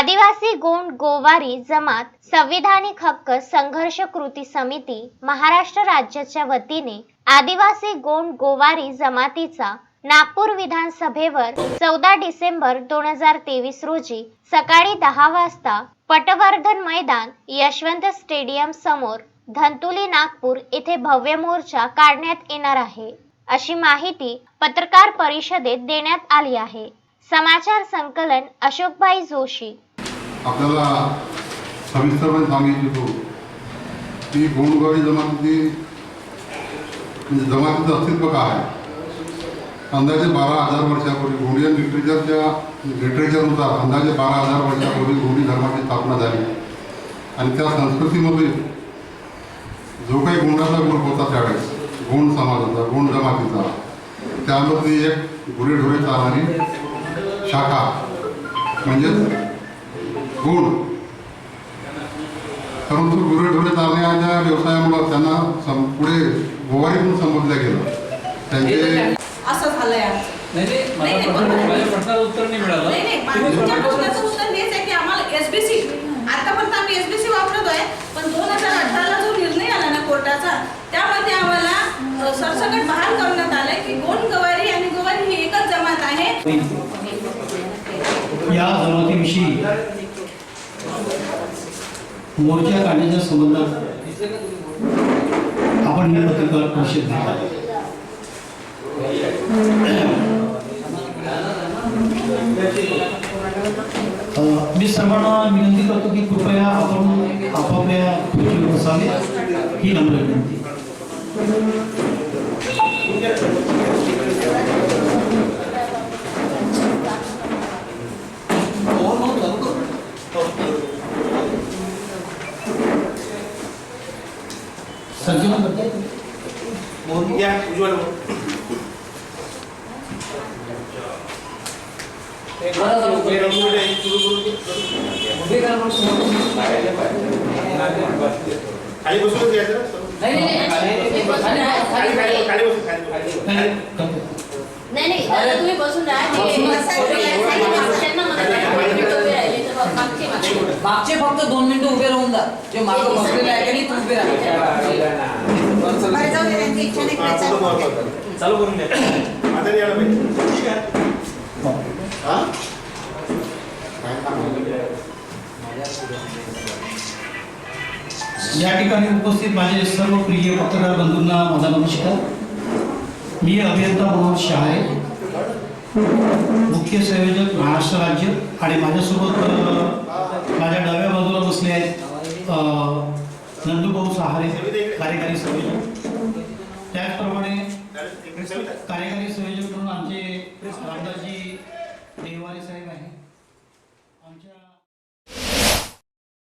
आदिवासी गोंड गोवारी जमात संविधानिक हक्क संघर्ष कृती समिती महाराष्ट्र राज्याच्या वतीने आदिवासी गोंड गोवारी जमातीचा नागपूर विधानसभेवर चौदा डिसेंबर दोन हजार तेवीस रोजी सकाळी दहा वाजता पटवर्धन मैदान यशवंत स्टेडियम समोर धंतुली नागपूर येथे भव्य मोर्चा काढण्यात येणार आहे. अशी माहिती पत्रकार परिषदेत देण्यात आली आहे. समाचार संकलन अशोकभाई जोशी आपल्याला सविस्तरपणे सांगितलं की गोंडगावी जमातीची म्हणजे जमातीचं अस्तित्व काय आहे? अंदाजे बारा हजार वर्षापूर्वी गोंडियन लिटरेचरच्या लिटरेचरनुसार अंदाजे बारा हजार वर्षापूर्वी गोंडी धर्माची स्थापना झाली. आणि त्या संस्कृतीमध्ये जो काही गोंडाचा ग्रुप होता त्यावेळेस गोंड समाजाचा गोंड जमातीचा त्यामध्ये एक गुरेढोरे चालणारी शाखा म्हणजेच गुण परंतु गुरेढोरे चालण्याच्या व्यवसायामुळे त्यांना सम पुढे गोवारी म्हणून संबोधलं गेलं. त्यांचे असं झालंय आमचं. उत्तर नाही मिळालं. नाही नाही तुम्ही तुमच्या बरोबर प्रश्नाचं उत्तर हेच आहे की आम्हाला एसबीसी आतापर्यंत आम्ही एसबीसी वापरतोय पण दोन हजार अठराला जो निर्णय आला ना कोर्टाचा त्यामध्ये आम्हाला अ, सरसकट बहाल करण्यात आलंय की गोंड गवारी आणि गोवारी ही एकच जमात आहे. या जमातीविषयी मोर्चा काढण्याच्या संबंधात आपण ही पत्रकार परिषद घेतला मी सर्वांना विनंती करतो की कृपया आपण आपापल्या खुर्चीवर बसावे. ही नम्र विनंती. या उज्ज्वल खाली बसून नाही, नाही तुम्ही बसून राहा मागचे मागचे फक्त दोन मिनिटं उभे राहून जा जे मागं बसलेले आहे का नाही तू उभे राहा बरं, जाऊ दे, त्यांची इच्छा नाही करायचं. पुढं महत्वाचं. चालू करून द्या आता यायला पाहिजे ठीक आहे हा? या ठिकाणी उपस्थित माझे सर्व प्रिय पत्रकार बंधूंना माझा नमस्कार मी अभियंता मनोज शाह आहे मुख्य संयोजक महाराष्ट्र राज्य आणि माझ्यासोबत माझ्या डाव्या बाजूला बसले आहेत अ, नंदूभाऊ सहारे कार्यकारी संयोजक त्याचप्रमाणे. कार्यकारी संयोजक म्हणून आमचे रामदासजी देवारी साहेब आहे आमच्या